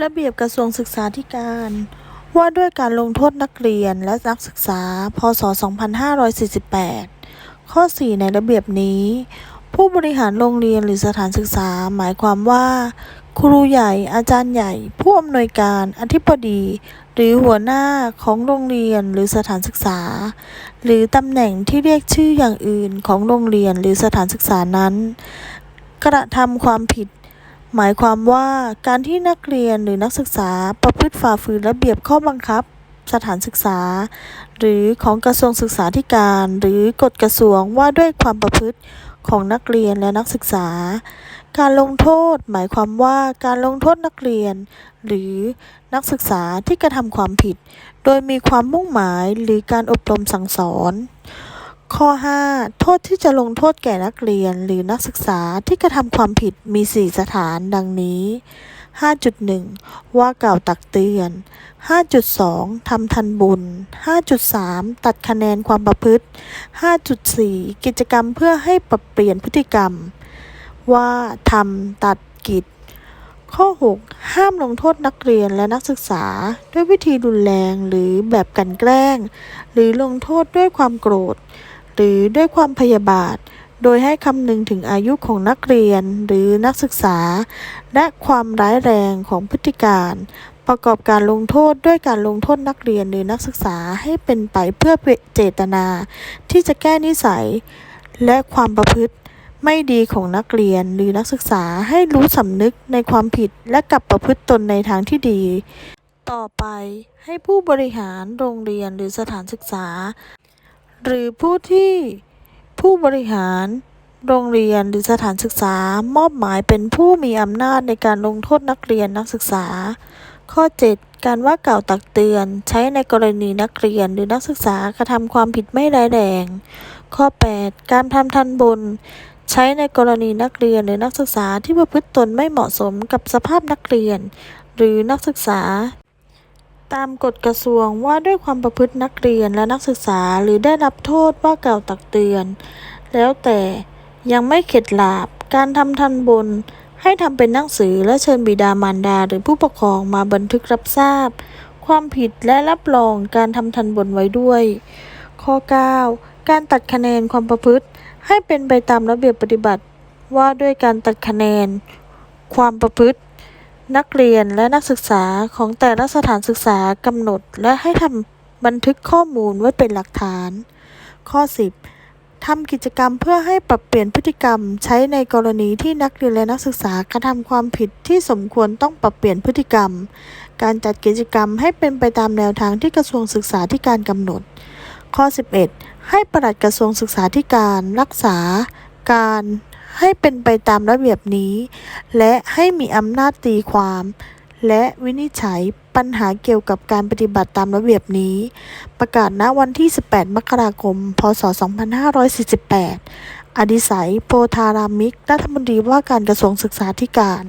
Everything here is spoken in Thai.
ระเบียบกระทรวงศึกษาธิการ ว่าด้วยการลงโทษนักเรียนและนักศึกษา พ.ศ.2548 ข้อ 4 ในระเบียบนี้ ผู้บริหารโรงเรียนหรือสถานศึกษา หมายความว่า ครูใหญ่ อาจารย์ใหญ่ ผู้อำนวยการ อธิบดี หรือหัวหน้าของโรงเรียนหรือสถานศึกษา หรือตำแหน่งที่เรียกชื่ออย่างอื่นของโรงเรียนหรือสถานศึกษานั้น กระทำความผิด หมายความว่าการที่นักเรียนหรือนักศึกษาประพฤติฝ่าฝืนระเบียบข้อบังคับ สถานศึกษา หรือของกระทรวงศึกษาธิการ หรือกฎกระทรวงว่าด้วยความประพฤติของนักเรียนและนักศึกษา การลงโทษหมายความว่าการลงโทษนักเรียน หรือนักศึกษาที่กระทำความผิด โดยมีความมุ่งหมายหรือการอบรมสั่งสอน ข้อ 5 โทษที่จะลงโทษแก่นักเรียนหรือนักศึกษาที่กระทำความผิดมี 4 สถานดังนี้ 5.1 ว่ากล่าวตักเตือน 5.2 ทำทันบุญ 5.3 ตัดคะแนนความประพฤติ 5.4 กิจกรรมเพื่อให้ปรับเปลี่ยนพฤติกรรม ว่าทำตัดกิจ ข้อ 6 ห้ามลงโทษนักเรียนและนักศึกษา ด้วยวิธีรุนแรงหรือแบบกันแกล้ง หรือลงโทษด้วยความโกรธ หรือด้วยความพยาบาท โดยให้คำนึงถึงอายุของนักเรียนหรือนักศึกษา และความร้ายแรงของพฤติการ ประกอบการลงโทษด้วยการลงโทษนักเรียนหรือนักศึกษาให้เป็นไปเพื่อเจตนา ที่จะแก้นิสัย และความประพฤติไม่ดีของนักเรียนหรือนักศึกษาให้รู้สำนึกในความผิดและกลับประพฤติตนในทางที่ดี ต่อไปให้ผู้บริหารโรงเรียนหรือสถานศึกษา หรือผู้ที่ผู้บริหาร โรงเรียนหรือสถานศึกษามอบหมายเป็นผู้มีอำนาจในการลงโทษนักเรียนนักศึกษา ข้อ 7 การว่ากล่าวตักเตือน ใช้ในกรณีนักเรียนหรือนักศึกษากระทำความผิดไม่ร้ายแรงข้อ 8 การทำทันบนใช้ในกรณีนักเรียนหรือนักศึกษาที่ประพฤติตนไม่เหมาะสมกับสภาพนักเรียน หรือนักศึกษา ตามกฎกระทรวงว่าด้วยความประพฤตินักเรียนและนักศึกษาหรือได้รับโทษว่ากล่าวตักเตือน แล้วแต่ยังไม่เข็ดหลาบการทำทันบน ให้ทำเป็นหนังสือและเชิญบิดามารดาหรือผู้ปกครองมาบันทึกรับทราบ ความผิดและรับรองการทำทันบนไว้ด้วย ข้อ 9 การตัดคะแนนความประพฤติ ให้เป็นไปตามระเบียบปฏิบัติ ว่าด้วยการตัดคะแนน ความประพฤติ นักเรียนและนักศึกษาของแต่ละสถานศึกษากำหนด และให้ทำบันทึกข้อมูลไว้เป็นหลักฐาน ข้อ 10ทำกิจกรรมเพื่อให้ปรับเปลี่ยนพฤติกรรมใช้ในกรณีที่นักเรียนและนักศึกษากระทำความผิดที่สมควรต้องปรับเปลี่ยนพฤติกรรม การจัดกิจกรรมให้เป็นไปตามแนวทางที่กระทรวงศึกษาธิการกำหนด ข้อ 11 ให้ปลัดกระทรวงศึกษาธิการรักษาการ ให้เป็นไปตามระเบียบนี้ และให้มีอำนาจตีความ และวินิจฉัยปัญหาเกี่ยวกับการปฏิบัติตามระเบียบนี้ ประกาศณวันที่ 18 มกราคม พศ 2548 อดิศัย โพธารามิก รัฐมนตรีว่าการกระทรวงศึกษาธิการ